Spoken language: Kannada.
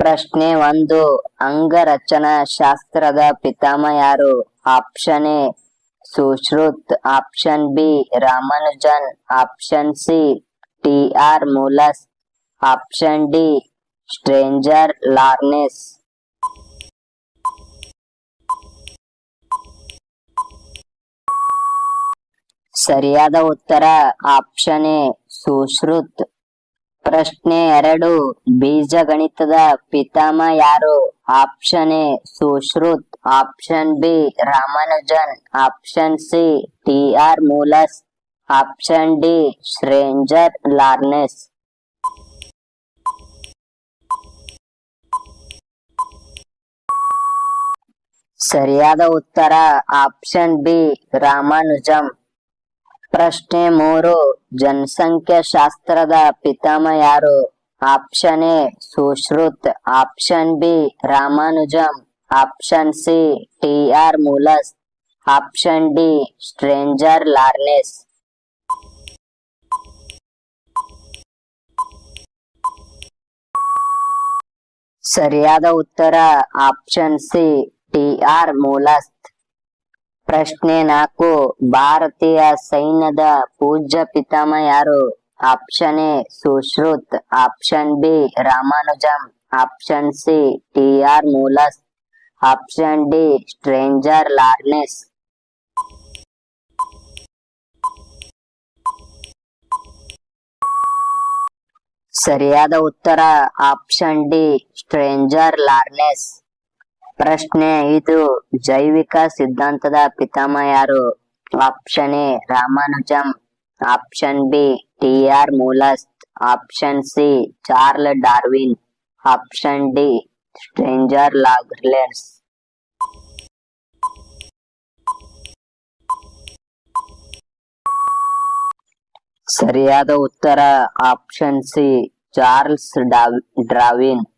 ಪ್ರಶ್ನೆ ಒಂದು. ಅಂಗರಚನಾ ಶಾಸ್ತ್ರದ ಪಿತಾಮಹ ಯಾರು? Option A, Sushrut. Option B, Ramanujan. Option C, T R Malthus. Option D, Stranger Larnes. ಸರಿಯಾದ ಉತ್ತರ ಆಪ್ಷನ್ ಎ, ಸುಶ್ರುತ್. ಪ್ರಶ್ನೆ ಎರಡು. ಬೀಜಗಣಿತದ ಪಿತಾಮಹ ಯಾರು? Option A, Sushrut. Option B, Ramanujan. Option C, T R Malthus. Option D, Stranger Larnes. ಸರಿಯಾದ ಉತ್ತರ ಆಪ್ಷನ್ ಬಿ, ರಾಮಾನುಜಂ. ಪ್ರಶ್ನೆ ಮೂರು. ಜನಸಂಖ್ಯಾ ಶಾಸ್ತ್ರದ ಪಿತಾಮಹ ಯಾರು? Option A, Sushrut. Option B, Ramanujan. Option C, T R Malthus. Option D, Stranger Larnes. ಸರಿಯಾದ ಉತ್ತರ option C, T R Malthus. ಪ್ರಶ್ನೆ ನಾಲ್ಕು. ಭಾರತೀಯ ಸೈನ್ಯದ ಪೂಜ್ಯ ಪಿತಾಮಹ ಯಾರು option A, Sushrut. Option B, Ramanujan. Option C, T R Malthus. Option D, Stranger Larnes. ಸರಿಯಾದ ಉತ್ತರ, ಆಪ್ಷನ್ ಡಿ, ಸ್ಟ್ರೇಂಜರ್ ಲಾರ್ನೆಸ್. ಪ್ರಶ್ನೆ ಇದು ಜೈವಿಕ ಸಿದ್ಧಾಂತದ ಪಿತಾಮಹ ಯಾರು? Option A, Ramanujan. Option B, T R Malthus option C, Charles Darwin. Option D, Stranger Larnes ಸರಿಯಾದ ಉತ್ತರ ಆಪ್ಷನ್ ಸಿ, ಚಾರ್ಲ್ಸ್ ಡಾವ್- ಡ್ರಾವಿನ್.